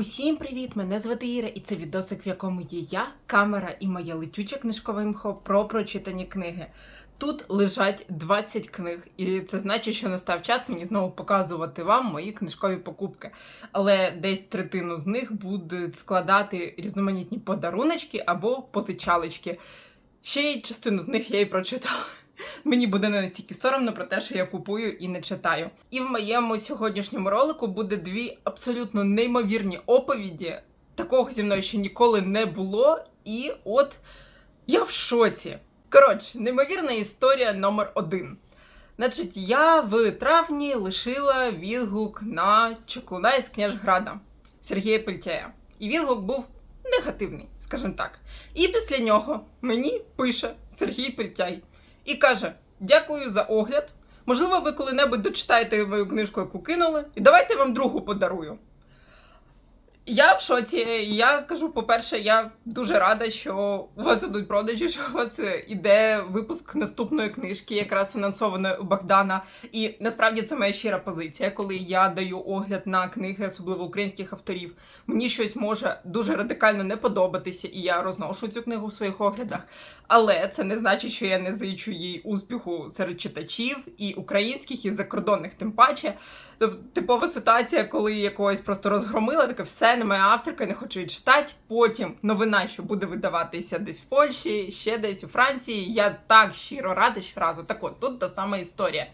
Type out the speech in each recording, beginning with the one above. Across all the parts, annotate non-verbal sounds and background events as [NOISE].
Усім привіт! Мене звати Іра, і це відосик, в якому є я, камера і моя летюча книжкова імхо про прочитані книги. Тут лежать 20 книг, і це значить, що настав час мені знову показувати вам мої книжкові покупки. Але десь третину з них будуть складати різноманітні подаруночки або позичалочки. Ще й частину з них я і прочитала. Мені буде не настільки соромно про те, що я купую і не читаю. І в моєму сьогоднішньому ролику буде дві абсолютно неймовірні оповіді. Такого зі мною ще ніколи не було. І от я в шоці. Коротше, неймовірна історія номер один. Значить, я в травні лишила відгук на Чоклуна із Княжграда Сергія Пельтяя. І відгук був негативний, скажімо так. І після нього мені пише Сергій Пельтяй і каже: Дякую за огляд. Можливо, ви коли-небудь дочитаєте мою книжку, яку кинули, і давайте вам другу подарую. Я в шоці. Я кажу, по-перше, я дуже рада, що у вас ідуть продажі, що у вас е, іде випуск наступної книжки, якраз анонсованої у Богдана. І насправді це моя щира позиція, коли я даю огляд на книги, особливо українських авторів. Мені щось може дуже радикально не подобатися, і я розношу цю книгу в своїх оглядах. Але це не значить, що я не зичу їй успіху серед читачів і українських, і закордонних, тим паче. Тобто, типова ситуація, коли якогось просто розгромила, таке все, немає авторка, не хочу її читати. Потім новина, що буде видаватися десь в Польщі, ще десь у Франції. Я так щиро рада щоразу. Так от тут та сама історія.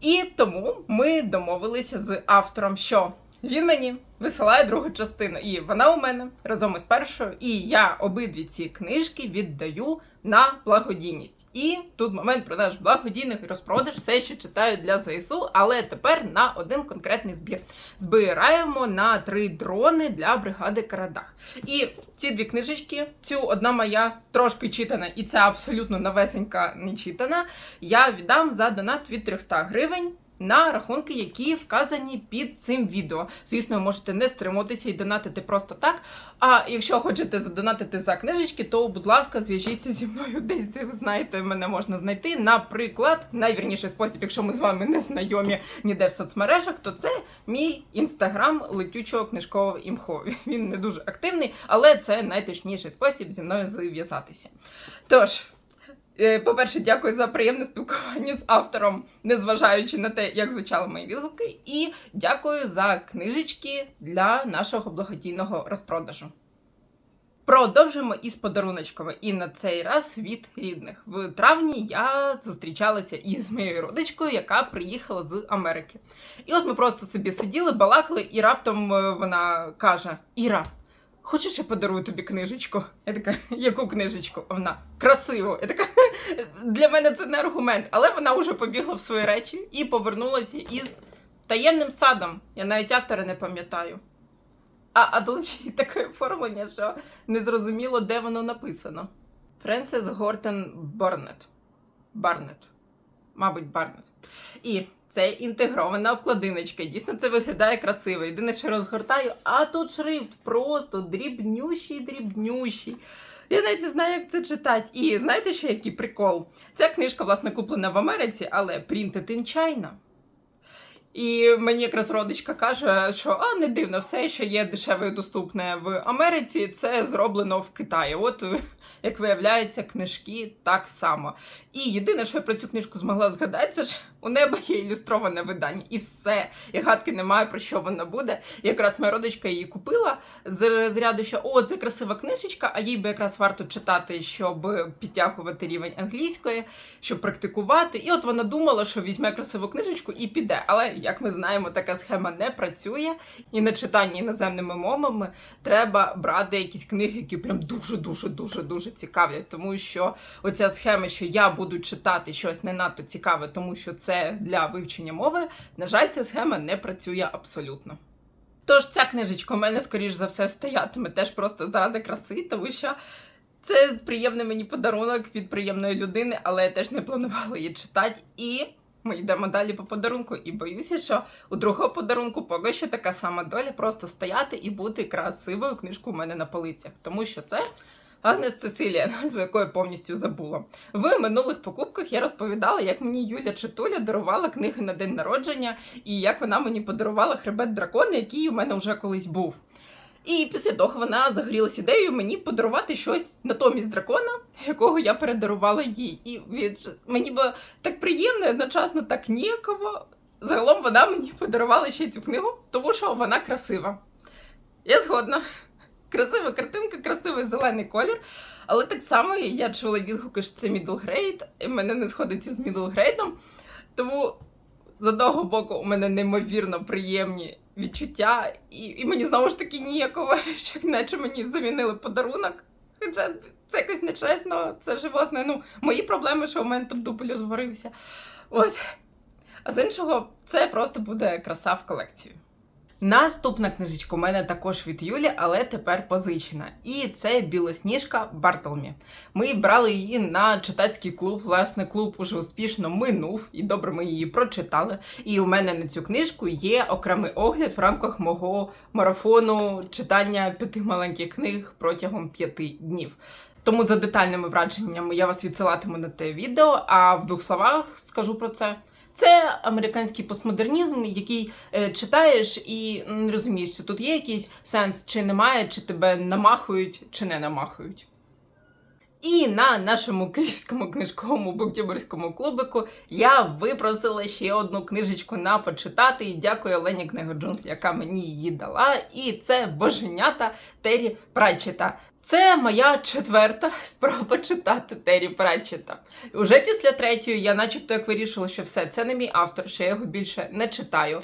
І тому ми домовилися з автором, що він мені висилає другу частину, і вона у мене разом із першою. І я обидві ці книжки віддаю на благодійність. І тут момент про наш благодійний розпродаж, все ще читаю для ЗСУ, але тепер на один конкретний збір. Збираємо на три дрони для бригади Карадах. І ці дві книжечки, цю одна моя трошки читана, і ця абсолютно новесенька не читана. Я віддам за донат від 300 гривень. На рахунки, які вказані під цим відео. Звісно, ви можете не стримуватися і донатити просто так. А якщо хочете задонатити за книжечки, то, будь ласка, зв'яжіться зі мною [LAUGHS] десь, де ви знаєте, мене можна знайти. Наприклад, найвірніший спосіб, якщо ми з вами не знайомі ніде в соцмережах, то це мій інстаграм летючого книжкового імхо. Він не дуже активний, але це найточніший спосіб зі мною зв'язатися. Тож. Е, По-перше, дякую за приємне спілкування з автором, незважаючи на те, як звучали мої відгуки. І дякую за книжечки для нашого благодійного розпродажу. Продовжуємо із подаруночками. І на цей раз від рідних. В травні я зустрічалася із моєю родичкою, яка приїхала з Америки. І от ми просто собі сиділи, балакали, і раптом е, вона каже: Іра. Хочеш, я подарую тобі книжечку? Я така, яку книжечку? Вона красиву. Я така, для мене це не аргумент, але вона вже побігла в свої речі і повернулася із таємним садом. Я навіть автора не пам'ятаю. А, а тут ще й таке оформлення, що не зрозуміло, де воно написано. Френсис Гортен Барнет. Барнет. Мабуть, Барнет. І це інтегрована обкладиночка. Дійсно, це виглядає красиво. Єдине, що розгортаю, а тут шрифт просто дрібнющий, дрібнющий. Я навіть не знаю, як це читати. І знаєте, ще який прикол? Ця книжка, власне, куплена в Америці, але printed in China. І мені якраз родичка каже, що а не дивно, все, що є дешеве і доступне в Америці, це зроблено в Китаї. От [LAUGHS] як виявляється, книжки так само. І єдине, що я про цю книжку змогла згадати, це ж у неба є ілюстроване видання, і все. І гадки немає про що вона буде. І якраз моя родичка її купила з розряду, що о, це красива книжечка, а їй би якраз варто читати, щоб підтягувати рівень англійської, щоб практикувати. І от вона думала, що візьме красиву книжечку і піде. Але як ми знаємо, така схема не працює. І на читанні іноземними мовами треба брати якісь книги, які прям дуже, дуже, дуже, дуже цікавлять. Тому що оця схема, що я буду читати щось не надто цікаве, тому що це для вивчення мови. На жаль, ця схема не працює абсолютно. Тож ця книжечка у мене, скоріш за все, стоятиме теж просто заради краси, тому що це приємний мені подарунок від приємної людини, але я теж не планувала її читати. І [LAUGHS] ми йдемо далі по подарунку. І боюся, що у другого подарунку поки що така сама доля просто стояти і бути красивою книжкою у мене на полицях, тому що це. Агнес Цесилія, [LAUGHS] назву якої повністю забула. В минулих покупках я розповідала, як мені Юля Читуля дарувала книги на день народження, і як вона мені подарувала хребет дракона, який у мене вже колись був. І після того вона загорілася ідеєю мені подарувати щось натомість дракона, якого я передарувала їй. І від... мені було так приємно, одночасно так ніяково. Загалом вона мені подарувала ще цю книгу, тому що вона красива. Я згодна. Красива картинка, красивий зелений колір. Але так само я чула відгуки, що це middle grade, і мене не сходиться з middle grade. Тому з одного боку у мене неймовірно приємні відчуття, і, і мені знову ж таки ніяково, [LAUGHS] що наче мені замінили подарунок. Хоча це якось нечесно, це ж власне ну, мої проблеми, що у мене там дубль зварився. От. А з іншого, це просто буде краса в колекцію. Наступна книжечка у мене також від Юлі, але тепер позичена. І це білосніжка Бартолмі. Ми брали її на читацький клуб. Власне, клуб уже успішно минув, і добре ми її прочитали. І у мене на цю книжку є окремий огляд в рамках мого марафону читання п'яти маленьких книг протягом п'яти днів. Тому за детальними враженнями я вас відсилатиму на те відео, а в двох словах скажу про це. Це американський постмодернізм, який е, читаєш і не розумієш, чи тут є якийсь сенс, чи немає, чи тебе намахують, чи не намахують. І на нашому київському книжковому буктюберському клубику я випросила ще одну книжечку на почитати. І дякую Олені Книгоджун, яка мені її дала. І це Боженята Террі Пратчета. Це моя четверта спроба читати Террі Пратчета. Уже після третьої я, начебто, як вирішила, що все, це не мій автор, що я його більше не читаю.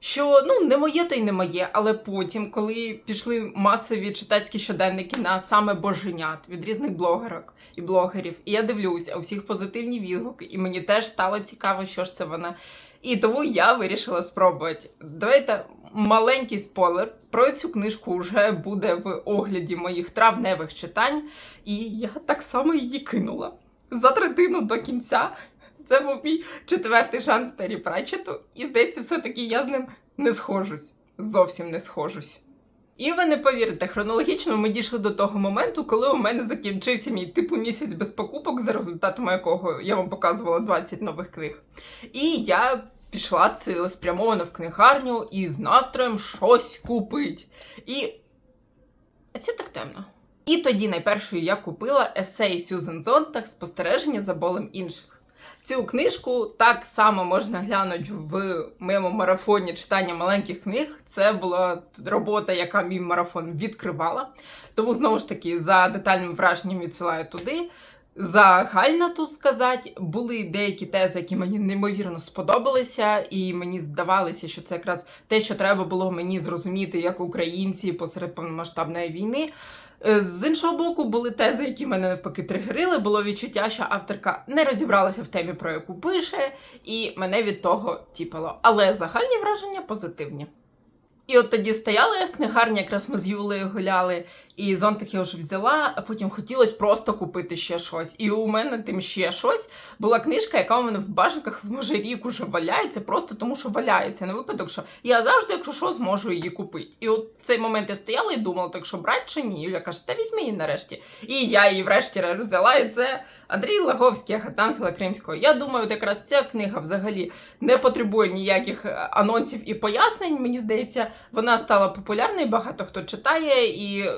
Що ну не моє, то й не моє, але потім, коли пішли масові читацькі щоденники на саме боженят від різних блогерок і блогерів, і я дивлюся, у всіх позитивні відгуки, і мені теж стало цікаво, що ж це вона. І тому я вирішила спробувати. Давайте маленький спойлер. Про цю книжку вже буде в огляді моїх травневих читань, і я так само її кинула за третину до кінця. Це був мій четвертий шанс Террі Пратчету, і здається, все-таки я з ним не схожусь. Зовсім не схожусь. І ви не повірите, хронологічно ми дійшли до того моменту, коли у мене закінчився мій типу місяць без покупок, за результатом якого я вам показувала 20 нових книг. І я пішла цілеспрямовано в книгарню і з настроєм щось купить. І. А це так темно. І тоді найпершою я купила есей Сюзен Зонтах спостереження за болем інших. Цю книжку так само можна глянути в моєму марафоні читання маленьких книг. Це була робота, яка мій марафон відкривала. Тому, знову ж таки, за детальним враженням відсилаю туди. Загально тут сказати, були деякі тези, які мені неймовірно сподобалися, і мені здавалося, що це якраз те, що треба було мені зрозуміти як українці посеред повномасштабної війни. Е, З іншого боку, були тези, які мене навпаки тригерили. Було відчуття, що авторка не розібралася в темі, про яку пише, і мене від того тіпало. Але загальні враження позитивні. І от тоді стояла я в книгарні, якраз ми з Юлею гуляли, і зонтик я вже взяла, а потім хотілося просто купити ще щось. І у мене тим ще щось була книжка, яка у мене в бажанках може рік уже валяється, просто тому що валяється. На випадок, що я завжди, якщо що, зможу її купити. І от цей момент я стояла і думала, так що брати чи ні. Юля каже, та візьми її нарешті. І я її врешті взяла. І це Андрій Лаговський, Агатангела Кримського. Я думаю, от якраз ця книга взагалі не потребує ніяких е, анонсів і пояснень. Мені здається, вона стала популярною, багато хто читає, і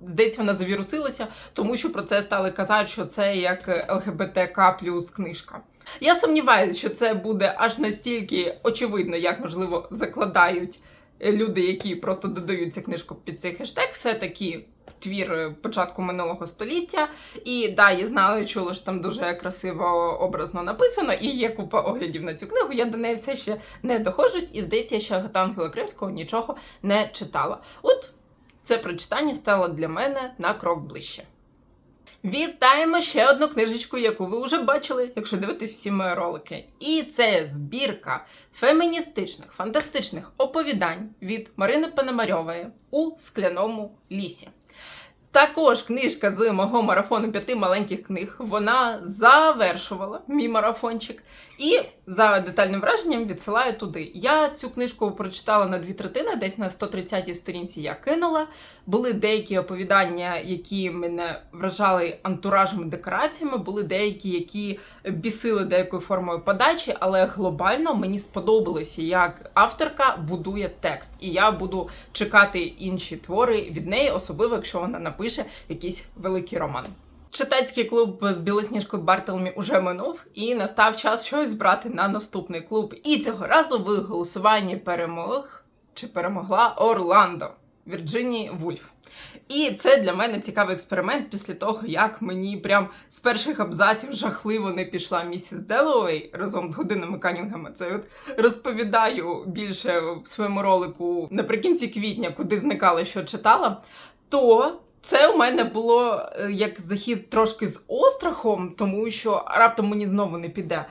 здається, вона завірусилася, тому що про це стали казати, що це як ЛГБТК плюс книжка. Я сумніваюся, що це буде аж настільки очевидно, як можливо закладають люди, які просто додають цю книжку під цей хештег. Все таки твір початку минулого століття. І да, я знала, чула, що там дуже красиво образно написано, і є купа оглядів на цю книгу. Я до неї все ще не доходжу, і здається, що Агата Ангела Кримського нічого не читала. От це прочитання стало для мене на крок ближче. Вітаємо ще одну книжечку, яку ви вже бачили, якщо дивитесь всі мої ролики. І це збірка феміністичних, фантастичних оповідань від Марини Пономарьової у скляному лісі. Також книжка з мого марафону п'яти маленьких книг. Вона завершувала мій марафончик. І за детальним враженням відсилаю туди. Я цю книжку прочитала на дві третини, десь на 130-й сторінці я кинула. Були деякі оповідання, які мене вражали антуражем і декораціями, були деякі, які бісили деякою формою подачі, але глобально мені сподобалося, як авторка будує текст. І я буду чекати інші твори від неї, особливо якщо вона напише якийсь великий роман. Читацький клуб з білосніжкою Бартелмі уже минув, і настав час щось брати на наступний клуб. І цього разу в голосуванні перемог чи перемогла Орландо Вірджинії Вульф. І це для мене цікавий експеримент після того, як мені прям з перших абзаців жахливо не пішла місіс Деловей разом з годинними канінгами. Це от розповідаю більше в своєму ролику наприкінці квітня, куди зникала, що читала. То це у мене було е, як захід трошки з острахом, тому що раптом мені знову не піде.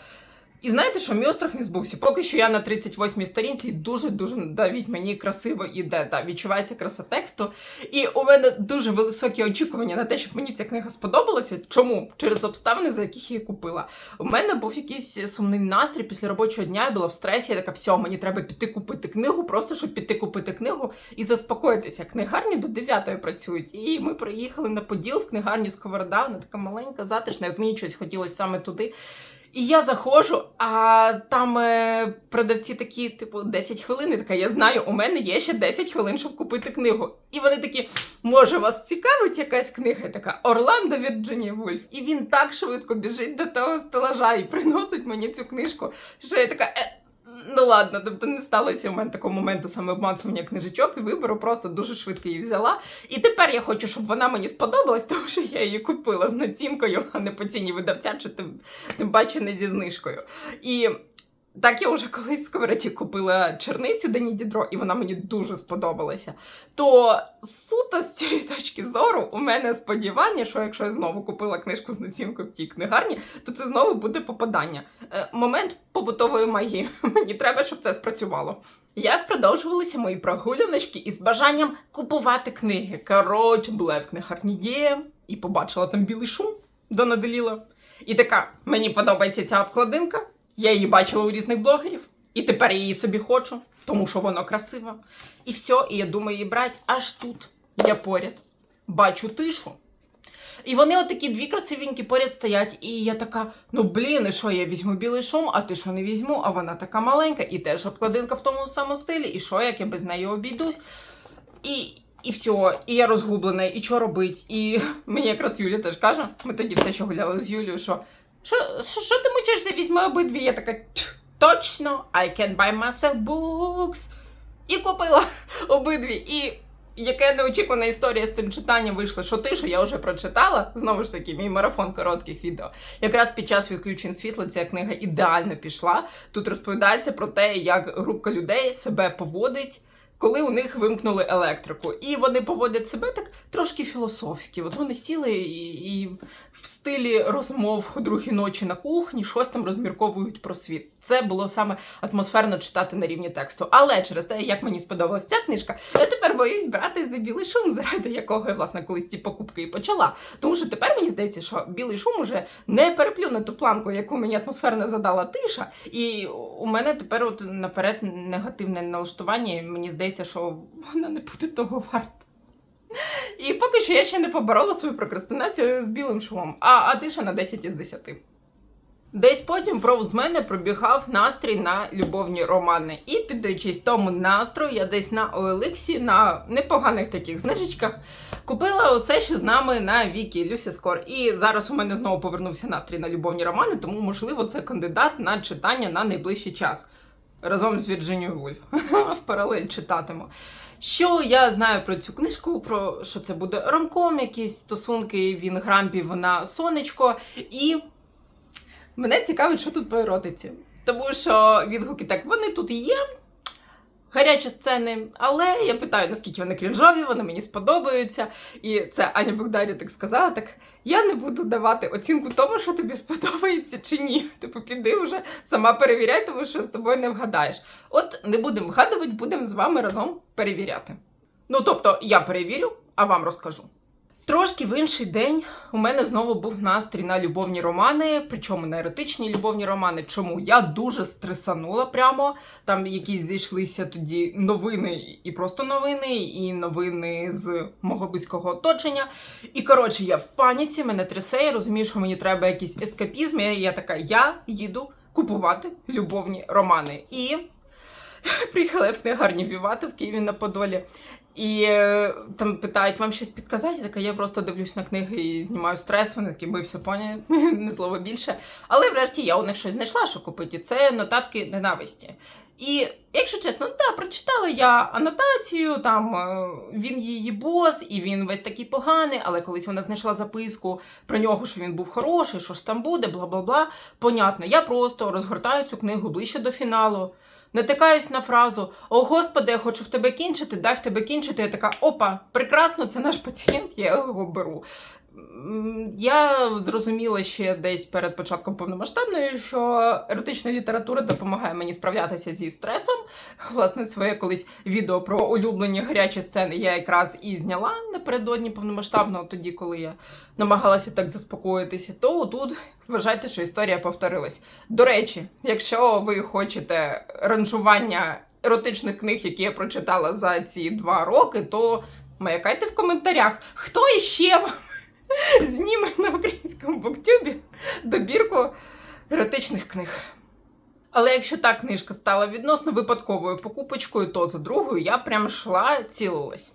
І знаєте, що мій острах не збувся. Поки що я на 38-й сторінці і дуже-дуже навіть мені красиво іде. Да, відчувається краса тексту. І у мене дуже високі очікування на те, щоб мені ця книга сподобалася. Чому? Через обставини, за яких я її купила. У мене був якийсь сумний настрій після робочого дня, я була в стресі. Я така, все, мені треба піти купити книгу, просто щоб піти купити книгу і заспокоїтися. Книгарні до 9 працюють. І ми приїхали на поділ в книгарню Сковорода. Вона така маленька, затишна. От мені щось хотілося саме туди. І я заходжу, а там е, продавці такі, типу, 10 хвилин. І така, я знаю, у мене є ще 10 хвилин, щоб купити книгу. І вони такі, може, вас цікавить якась книга? Я така Орландо Вірджинія Вульф. І він так швидко біжить до того стелажа і приносить мені цю книжку. Що я така. Е, Ну ладно, тобто не сталося у мене такого моменту саме обмацування книжечок і вибору, просто дуже швидко її взяла. І тепер я хочу, щоб вона мені сподобалась, [LAUGHS] тому що я її купила з націнкою, а не по ціні видавця, чи тим, тим паче не зі знижкою. І так я вже колись в сковороді купила черницю Дені Дідро, і вона мені дуже сподобалася. То суто з цієї точки зору у мене сподівання, що якщо я знову купила книжку з націнкою в тій книгарні, то це знову буде попадання. Е, момент побутової магії. [LAUGHS] Мені треба, щоб це спрацювало. Як продовжувалися мої прогуляночки із бажанням купувати книги. Коротше, була в книгарні є і побачила там білий шум до наделіла. І така, мені подобається ця обкладинка. Я її бачила у різних блогерів, і тепер я її собі хочу, тому що воно красиво. І все, і я думаю її брати. Аж тут я поряд бачу тишу. І вони отакі дві красивенькі поряд стоять, і я така: ну блін, і що я візьму білий шум, а ти що не візьму? А вона така маленька, і теж обкладинка в тому самому стилі, і що, як я без неї обійдусь? І, і все, і я розгублена, і що робить? І [LAUGHS] мені якраз Юля теж каже, ми тоді все ще гуляли з Юлією, що що, ти мучишся, візьми обидві? Я така, «Тьф, точно, I can buy myself books. І купила [LAUGHS] обидві. І яка неочікувана історія з тим читанням вийшла, що ти, що я вже прочитала. Знову ж таки, мій марафон коротких відео. Якраз під час відключень світла ця книга ідеально пішла. Тут розповідається про те, як групка людей себе поводить. Коли у них вимкнули електрику, і вони поводять себе так трошки філософськи. От вони сіли і, і в стилі розмов о другій ночі на кухні щось там розмірковують про світ. Це було саме атмосферно читати на рівні тексту. Але через те, як мені сподобалася ця книжка, я тепер боюсь брати за білий шум, заради якого я власне колись ті покупки і почала. Тому що тепер мені здається, що білий шум уже не переплюне ту планку, яку мені атмосферно задала тиша. І у мене тепер от наперед негативне налаштування. Мені здається, що вона не буде того варта. [LAUGHS] І поки що я ще не поборола свою прокрастинацію з білим шумом, а, а тиша на 10 із 10. Десь потім повз мене пробігав настрій на любовні романи. І піддаючись тому настрою, я десь на OLX, на непоганих таких знижечках, купила усе, що з нами на Вікі Люсі Скор. І зараз у мене знову повернувся настрій на любовні романи, тому, можливо, це кандидат на читання на найближчий час. Разом з Вірджинією Вульф. [LAUGHS] В паралель читатиму. Що я знаю про цю книжку? Про що це буде ромком, якісь стосунки, він грампі, вона сонечко. І мене цікавить, що тут по еротиці. Тому що відгуки так, вони тут є. Гарячі сцени, але я питаю, наскільки вони крінжові, вони мені сподобаються. І це Аня Богдарі так сказала. Так я не буду давати оцінку тому, що тобі сподобається чи ні. [LAUGHS] Типу, піди вже сама перевіряй, тому що з тобою не вгадаєш. От не будемо вгадувати, будемо з вами разом перевіряти. Ну тобто, я перевірю, а вам розкажу. Трошки в інший день у мене знову був настрій на любовні романи, причому на еротичні любовні романи. Чому я дуже стресанула прямо. Там якісь зійшлися тоді новини, і просто новини, і новини з мого близького оточення. І коротше, я в паніці, мене трясе, я розумію, що мені треба якийсь ескапізм. І я така, я їду купувати любовні романи. І [LAUGHS] приїхала я в книгарні Вівати в Києві на Подолі. І е, там питають, вам щось підказати? Я така, я просто дивлюсь на книги і знімаю стрес. Вони такі, ми все поняли, [LAUGHS] не слово більше. Але врешті я у них щось знайшла, що купити. Це нотатки ненависті. І якщо чесно, ну так, прочитала я анотацію, там е, він її бос, і він весь такий поганий, але колись вона знайшла записку про нього, що він був хороший, що ж там буде, бла бла бла. Понятно, я просто розгортаю цю книгу ближче до фіналу. Натикаюсь на фразу О Господи, я хочу в тебе кінчити, дай в тебе кінчити. Я така, опа, прекрасно, це наш пацієнт, я його беру. Я зрозуміла ще десь перед початком повномасштабної, що еротична література допомагає мені справлятися зі стресом. Власне, своє колись відео про улюблені гарячі сцени я якраз і зняла напередодні повномасштабного, тоді, коли я намагалася так заспокоїтися, то тут вважайте, що історія повторилась. До речі, якщо ви хочете ранжування еротичних книг, які я прочитала за ці два роки, то маякайте в коментарях, хто іще [LAUGHS] зніме на українському буктюбі добірку еротичних книг. Але якщо та книжка стала відносно випадковою покупочкою, то за другою я прям йшла, цілилась.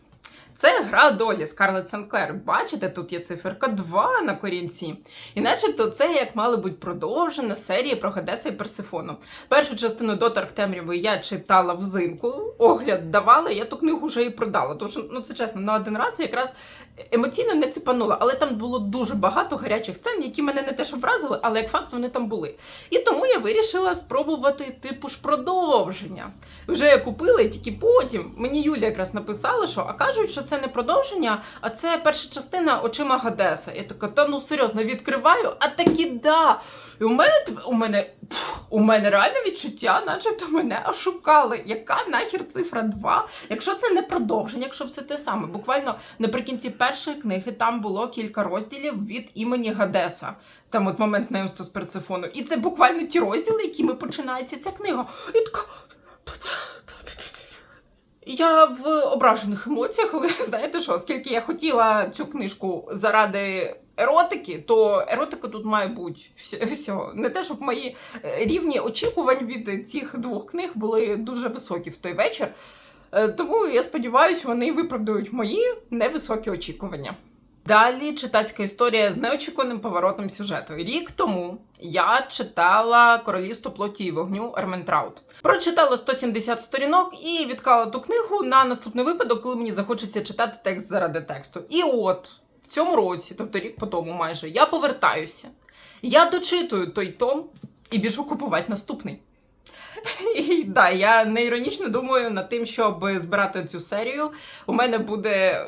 Це гра долі Скарлетт Сенклер. Бачите, тут є циферка 2 на корінці. І начебто це як мало бути продовжена серія про Гадеса і Персифону. Першу частину доторк темряви я читала взимку, огляд давала, я ту книгу вже і продала. Тому що, ну це чесно, на один раз якраз емоційно не цепанула, але там було дуже багато гарячих сцен, які мене не те, що вразили, але як факт вони там були. І тому я вирішила спробувати типу ж продовження. Вже я купила, і тільки потім мені Юля якраз написала, що а кажуть, що це не продовження, а це перша частина очима Гадеса. Я така, та ну серйозно відкриваю, а такі да. І у мене у мене у мене реальне відчуття, начебто мене ошукали. Яка нахер цифра 2? Якщо це не продовження, якщо все те саме. Буквально наприкінці першої книги там було кілька розділів від імені Гадеса. Там от момент знайомства з Персифону. І це буквально ті розділи, якими починається ця книга. І така. Я в ображених емоціях, але [LAUGHS] знаєте що, оскільки я хотіла цю книжку заради еротики, то еротика тут має бути все. Не те, щоб мої е, рівні очікувань від цих двох книг були дуже високі в той вечір. Е, Тому я сподіваюся, вони виправдають мої невисокі очікування. Далі читацька історія з неочікуваним поворотом сюжету. Рік тому я читала Королівство плоті і вогню Ерментраут. Прочитала 170 сторінок і відклала ту книгу на наступний випадок, коли мені захочеться читати текст заради тексту. І от в цьому році, тобто рік по тому, майже, я повертаюся. Я дочитую той том і біжу купувати наступний. І да, я не іронічно думаю над тим, щоб збирати цю серію. У мене буде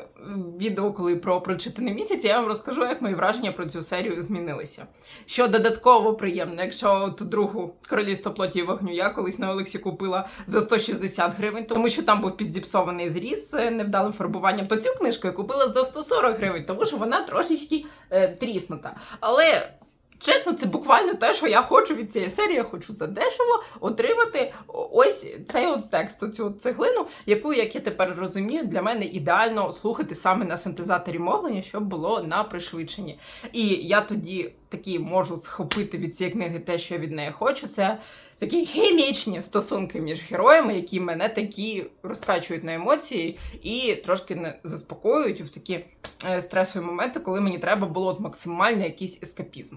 відео, коли про прочитаний місяць, я вам розкажу, як мої враження про цю серію змінилися. Що додатково приємно, якщо ту другу королівство плоті і вогню я колись на Олексі купила за 160 гривень, тому що там був підзіпсований зріз з невдалим фарбуванням, то цю книжку я купила за 140 гривень, тому що вона трошечки е, тріснута. Але. Чесно, це буквально те, що я хочу від цієї серії. Я хочу задешево отримати ось цей от текст, цю от цеглину, яку, як я тепер розумію, для мене ідеально слухати саме на синтезаторі мовлення, щоб було на пришвидшенні. І я тоді такі можу схопити від цієї книги те, що я від неї хочу. Це такі хімічні стосунки між героями, які мене такі розкачують на емоції і трошки не заспокоюють в такі е, стресові моменти, коли мені треба було от максимально якийсь ескапізм.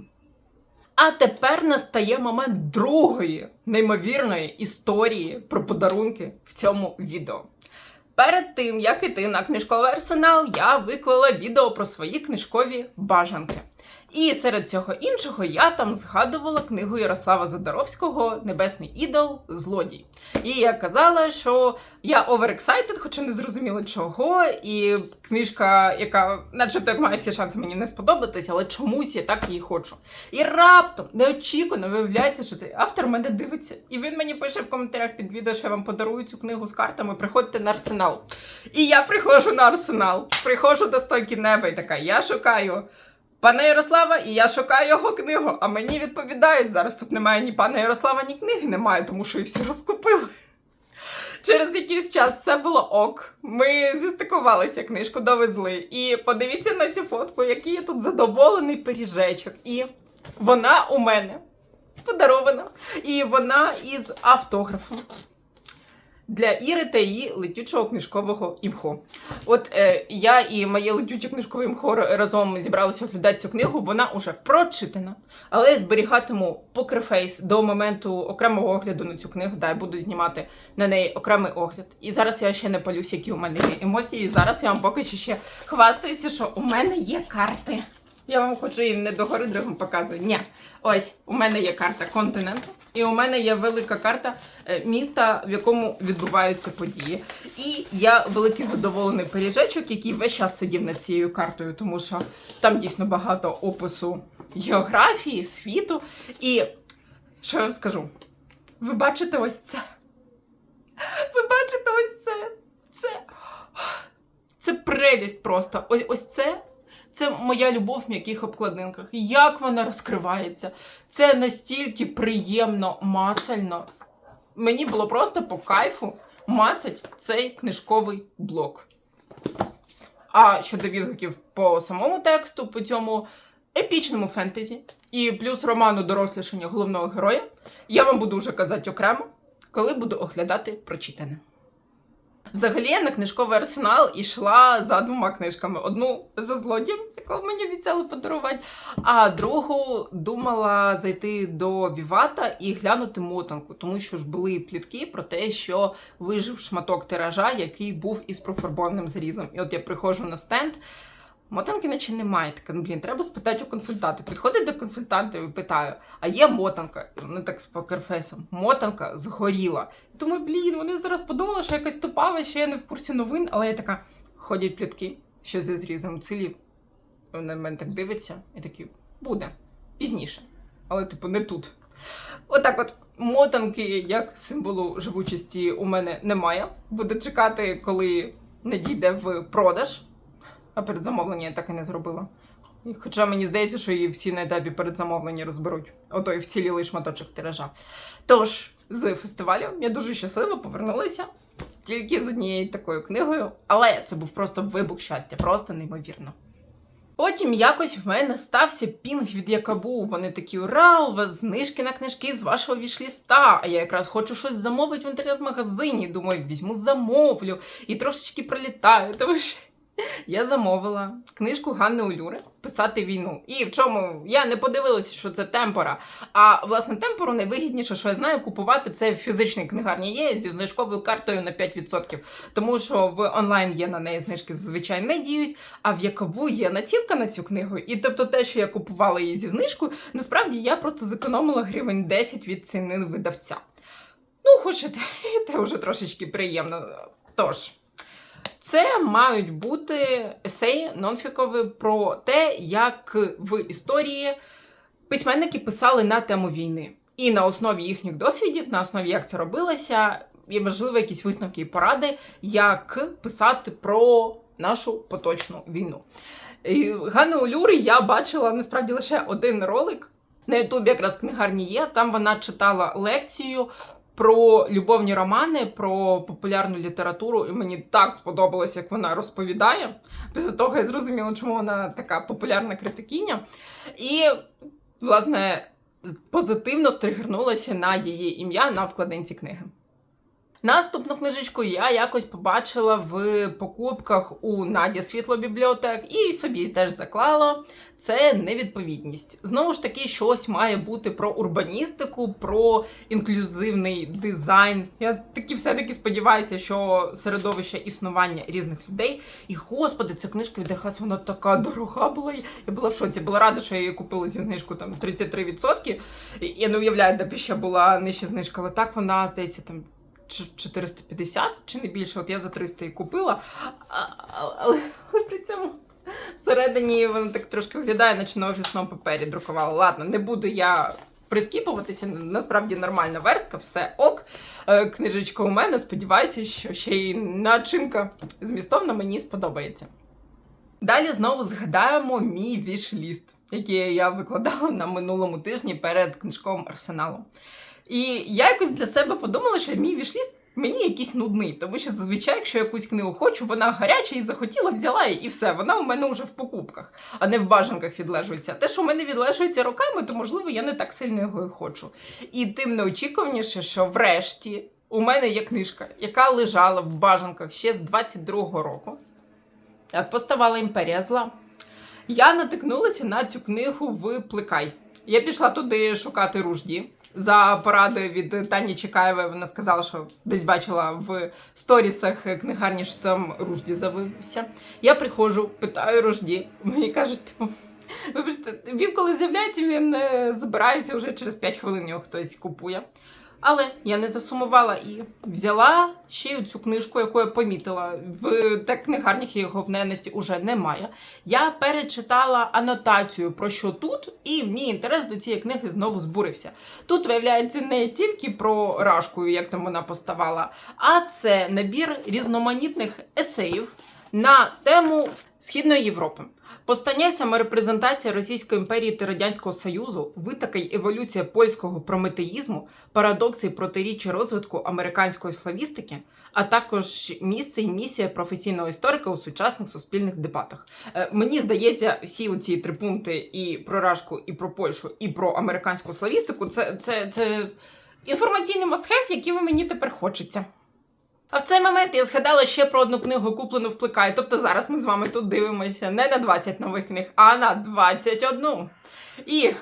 А тепер настає момент другої неймовірної історії про подарунки в цьому відео. Перед тим, як іти на книжковий арсенал, я виклала відео про свої книжкові бажанки. І серед цього іншого я там згадувала книгу Ярослава Задоровського Небесний ідол злодій. І я казала, що я overexcited, хоча не зрозуміла чого. І книжка, яка, начебто, як має всі шанси мені не сподобатися, але чомусь я так її хочу. І раптом неочікувано виявляється, що цей автор мене дивиться. І він мені пише в коментарях під відео, що я вам подарую цю книгу з картами. Приходьте на арсенал. І я приходжу на арсенал, приходжу до стойки неба і така, я шукаю. Пана Ярослава, і я шукаю його книгу. А мені відповідають, зараз тут немає ні пана Ярослава, ні книги немає, тому що її всі розкупили. Через якийсь час все було ок. Ми зістикувалися, книжку довезли. І подивіться на цю фотку, який я тут задоволений пиріжечок. І вона у мене подарована. І вона із автографом для Іри та її летючого книжкового імхо. От е, я і моє летюче книжкове імхо разом зібралися оглядати цю книгу. Вона уже прочитана, але я зберігатиму покерфейс до моменту окремого огляду на цю книгу. Да, я буду знімати на неї окремий огляд. І зараз я ще не палюсь, які у мене є емоції. І зараз я вам поки що ще хвастаюся, що у мене є карти. Я вам хочу і не догори другим показую. Ні, ось у мене є карта континенту, і у мене є велика карта е, міста, в якому відбуваються події. І я великий задоволений пиріжечок, який весь час сидів над цією картою, тому що там дійсно багато опису географії, світу. І що я вам скажу? Ви бачите ось це? Ви бачите ось це? Це, це прелість просто. Ось, ось це. Це моя любов в м'яких обкладинках. Як вона розкривається. Це настільки приємно, мацально. Мені було просто по кайфу мацать цей книжковий блок. А щодо відгуків по самому тексту, по цьому епічному фентезі і плюс роману дорослішання головного героя, я вам буду вже казати окремо, коли буду оглядати прочитане. Взагалі я на книжковий арсенал ішла за двома книжками: одну за злодієм, яку мені обіцяли подарувати, а другу думала зайти до Вівата і глянути мотанку, тому що ж були плітки про те, що вижив шматок тиража, який був із профарбованим зрізом. І от я приходжу на стенд. Мотанки наче немає. Така, ну, блін, треба спитати у консультанта. Підходить до консультанта і питаю: а є мотанка? Вони так з покерфейсом. Мотанка згоріла. І думаю, блін, вони зараз подумали, що якась тупава, що я не в курсі новин, але я така, ходять плітки, що зі зрізом цілів. Вони на мене так дивиться і такі, буде пізніше. Але, типу, не тут. Отак от. Мотанки як символу живучості у мене немає. Буду чекати, коли надійде в продаж. А передзамовлення я так і не зробила. Хоча мені здається, що її всі на етапі передзамовлення розберуть. Отой вцілілий шматочок тиража. Тож, з фестивалю я дуже щаслива повернулася тільки з однією такою книгою, але це був просто вибух щастя, просто неймовірно. Потім якось в мене стався пінг від Якабу. Вони такі: ура, у вас знижки на книжки з вашого вішліста. А я якраз хочу щось замовити в інтернет-магазині. Думаю, візьму, замовлю і трошечки пролітаю. Тому що я замовила книжку Ганни Улюри Писати війну. І в чому я не подивилася, що це темпора. А власне темпору найвигідніше, що я знаю, купувати це в фізичній книгарні є зі знижковою картою на 5%. Тому що в онлайн є на неї знижки зазвичай не діють, а в Якову є націнка на цю книгу. І тобто те, що я купувала її зі знижкою, насправді я просто зекономила гривень 10 від ціни видавця. Ну, хочете, [LAUGHS] це вже трошечки приємно. Тож. Це мають бути есеї нонфікові про те, як в історії письменники писали на тему війни. І на основі їхніх досвідів, на основі як це робилося, є можливо якісь висновки і поради, як писати про нашу поточну війну. І Ганни Олюри я бачила насправді лише один ролик. На Ютубі якраз книгарні є. Там вона читала лекцію про любовні романи, про популярну літературу, і мені так сподобалось, як вона розповідає. Після того я зрозуміла, чому вона така популярна критикиня. І, власне, позитивно стригернулася на її ім'я на вкладинці книги. Наступну книжечку я якось побачила в покупках у Наді світлобібліотек і собі теж заклала. Це невідповідність. Знову ж таки, щось має бути про урбаністику, про інклюзивний дизайн. Я таки все-таки сподіваюся, що середовище існування різних людей. І господи, ця книжка від Архас, вона така дорога була. Я була в шоці. Була рада, що я її купила зі знижку там 33%. І Я не уявляю, де б ще була нижча знижка, але так вона здається там. Ч- 450 чи не більше, от я за 300 і купила, але, при цьому всередині воно так трошки виглядає, наче на офісному папері друкувала. Ладно, не буду я прискіпуватися, насправді нормальна верстка, все ок. Е, Книжечка у мене, сподіваюся, що ще й начинка змістовна мені сподобається. Далі знову згадаємо мій вішліст, який я викладала на минулому тижні перед книжковим арсеналом. І я якось для себе подумала, що мій вішліст мені якийсь нудний, тому що зазвичай, якщо я якусь книгу хочу, вона гаряча і захотіла, взяла її, і все. Вона у мене вже в покупках, а не в бажанках відлежується. Те, що у мене відлежується роками, то можливо я не так сильно його і хочу. І тим неочікуваніше, що врешті у мене є книжка, яка лежала в бажанках ще з 22-го року. Як поставала імперія зла. Я натикнулася на цю книгу в Плекай. Я пішла туди шукати ружді. За порадою від Тані Чекаєвої вона сказала, що десь бачила в сторісах книгарні, що там ружді завився. Я приходжу, питаю ружді. Мені кажуть, типу, вибачте, він коли з'являється, він збирається забирається вже через 5 хвилин його хтось купує. Але я не засумувала і взяла ще цю книжку, яку я помітила. В так книгарнях його в наявності уже немає. Я перечитала анотацію про що тут, і мій інтерес до цієї книги знову збурився. Тут виявляється не тільки про рашку, як там вона поставала, а це набір різноманітних есеїв на тему Східної Європи. Постання саморепрезентація Російської імперії та Радянського Союзу, витоки й еволюція польського прометеїзму, парадокси і протиріччя розвитку американської славістики, а також місце і місія професійного історика у сучасних суспільних дебатах. Е, Мені здається, всі ці три пункти і про Рашку, і про Польщу, і про американську славістику це, це, це інформаційний мастхев, який мені тепер хочеться. А в цей момент я згадала ще про одну книгу, куплену в Плекай. Тобто зараз ми з вами тут дивимося не на 20 нових книг, а на 21. І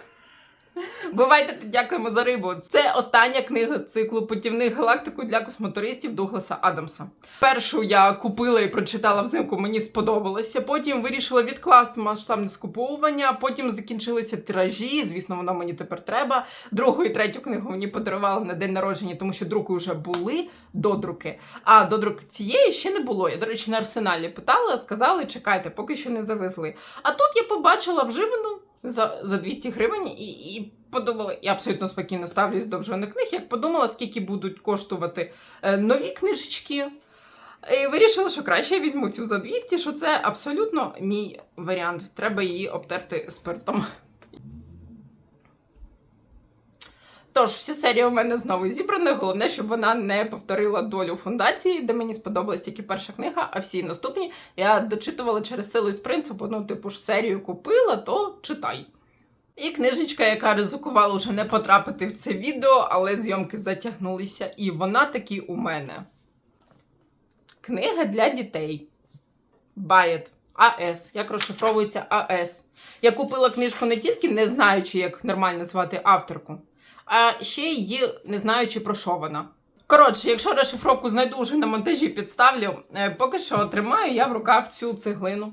бувайте, дякуємо за рибу. Це остання книга з циклу путівних галактику для космотуристів Дугласа Адамса. Першу я купила і прочитала взимку, мені сподобалося. Потім вирішила відкласти масштабне скуповування. Потім закінчилися тиражі. Звісно, воно мені тепер треба. Другу і третю книгу мені подарували на день народження, тому що друки вже були додруки. А додрук цієї ще не було. Я, до речі, на арсеналі питала, сказали, чекайте, поки що не завезли. А тут я побачила вживану за, за 200 гривень і, і подумала, я абсолютно спокійно ставлюсь до вживаних книг. Як подумала, скільки будуть коштувати е, нові книжечки. І вирішила, що краще я візьму цю за 200, що це абсолютно мій варіант. Треба її обтерти спиртом. Тож, вся серія у мене знову зібрана. Головне, щоб вона не повторила долю фундації, де мені сподобалась тільки перша книга, а всі наступні я дочитувала через силу з принципу, ну, типу ж серію купила, то читай. І книжечка, яка ризикувала вже не потрапити в це відео, але зйомки затягнулися, і вона таки у мене. Книга для дітей. Байет. АС. Як розшифровується АС. Я купила книжку не тільки не знаючи, як нормально звати авторку, а ще й не знаючи про що вона. Коротше, якщо розшифровку знайду вже на монтажі підставлю, е, поки що тримаю я в руках цю цеглину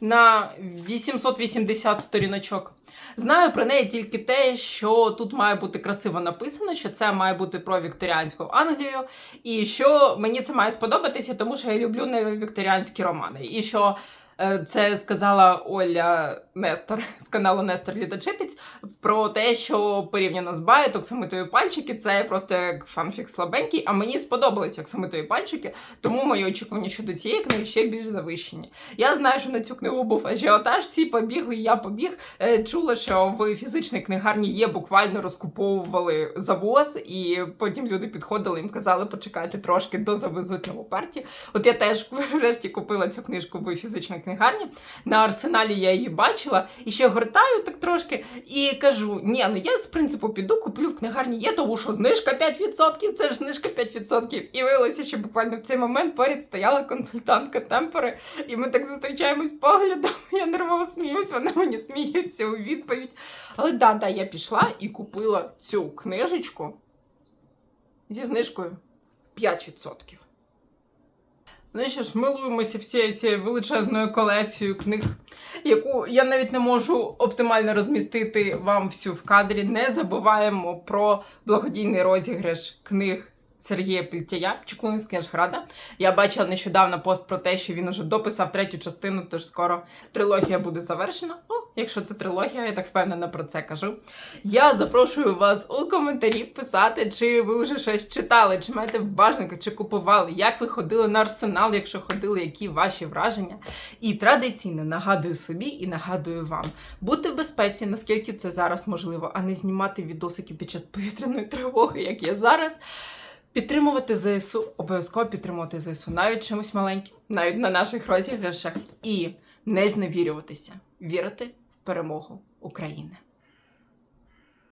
на 880 сторіночок. Знаю про неї тільки те, що тут має бути красиво написано, що це має бути про вікторіанську Англію, і що мені це має сподобатися, тому що я люблю невікторіанські романи. І що це сказала Оля Нестор з каналу Нестор Літачитець про те, що порівняно з Баєт, оксамитові пальчики це просто як фанфік слабенький, а мені сподобались оксамитові пальчики, тому мої очікування щодо цієї книги ще більш завищені. Я знаю, що на цю книгу був ажіотаж, всі побігли, я побіг. Е, Чула, що в фізичній книгарні є, буквально розкуповували завоз, і потім люди підходили їм казали, почекайте трошки, дозавезуть нову партію. От я теж [LAUGHS] врешті купила цю книжку в фізичній книгарні. На арсеналі я її бачила і ще гортаю так трошки і кажу: ні, ну я з принципу піду, куплю в книгарні. Є тому, що знижка 5%, це ж знижка 5%. І виявилося, що буквально в цей момент поряд стояла консультантка темпери, і ми так зустрічаємось поглядом. [LAUGHS] Я нервово сміюсь, вона мені сміється у відповідь. Але да, да, я пішла і купила цю книжечку зі знижкою 5%. Ну що ж, милуємося всією цією величезною колекцією книг, яку я навіть не можу оптимально розмістити вам всю в кадрі. Не забуваємо про благодійний розіграш книг Сергія Пільтяя, Чуклуни з. Я бачила нещодавно пост про те, що він уже дописав третю частину, тож скоро трилогія буде завершена. О, якщо це трилогія, я так впевнена про це кажу. Я запрошую вас у коментарі писати, чи ви вже щось читали, чи маєте бажанку, чи купували, як ви ходили на арсенал, якщо ходили, які ваші враження. І традиційно нагадую собі і нагадую вам бути в безпеці, наскільки це зараз можливо, а не знімати відосики під час повітряної тривоги, як я зараз. Підтримувати ЗСУ, обов'язково підтримувати ЗСУ, навіть чимось маленьким, навіть на наших розіграшах, і не зневірюватися, вірити перемогу України.